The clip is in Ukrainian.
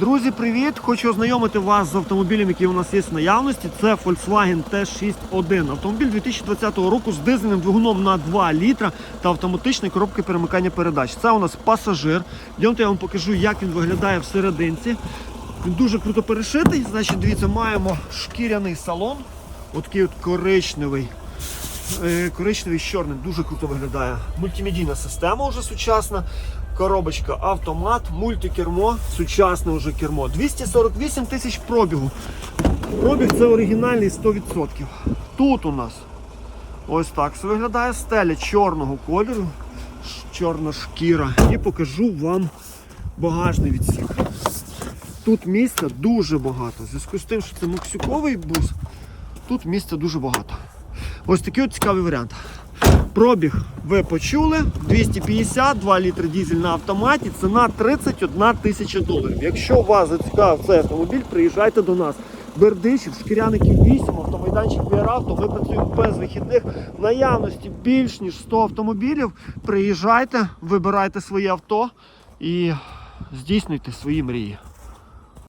Друзі, привіт! Хочу ознайомити вас з автомобілем, який у нас є в наявності. Це Volkswagen T61. Автомобіль 2020 року з дизельним двигуном на 2 літра та автоматичною коробкою перемикання передач. Це у нас пасажир. Йдемте, я вам покажу, як він виглядає всерединці. Він дуже круто перешитий. Значить, дивіться, маємо шкіряний салон. Отакий от коричневий. Е, Коричневий з чорним дуже круто виглядає. Мультимедійна система вже сучасна. Коробочка автомат, мультикермо, сучасне вже кермо. 248 тисяч пробігу. Пробіг це оригінальний 100%. Тут у нас ось так все виглядає стеля чорного кольору, чорна шкіра. І покажу вам багажний відсік. Тут місця дуже багато. В зв'язку з тим, що це моксюковий бус, тут місця дуже багато. Ось такий от цікавий варіант. Пробіг ви почули. 250, 2 літри дізель на автоматі. Ціна 31 тисяча доларів. Якщо вас зацікавив цей автомобіль, приїжджайте до нас. Бердичів, Шкіряників 8, автомайданчик Біаравто. Ми працюємо без вихідних. В наявності більш ніж 100 автомобілів. Приїжджайте, вибирайте своє авто і здійснюйте свої мрії.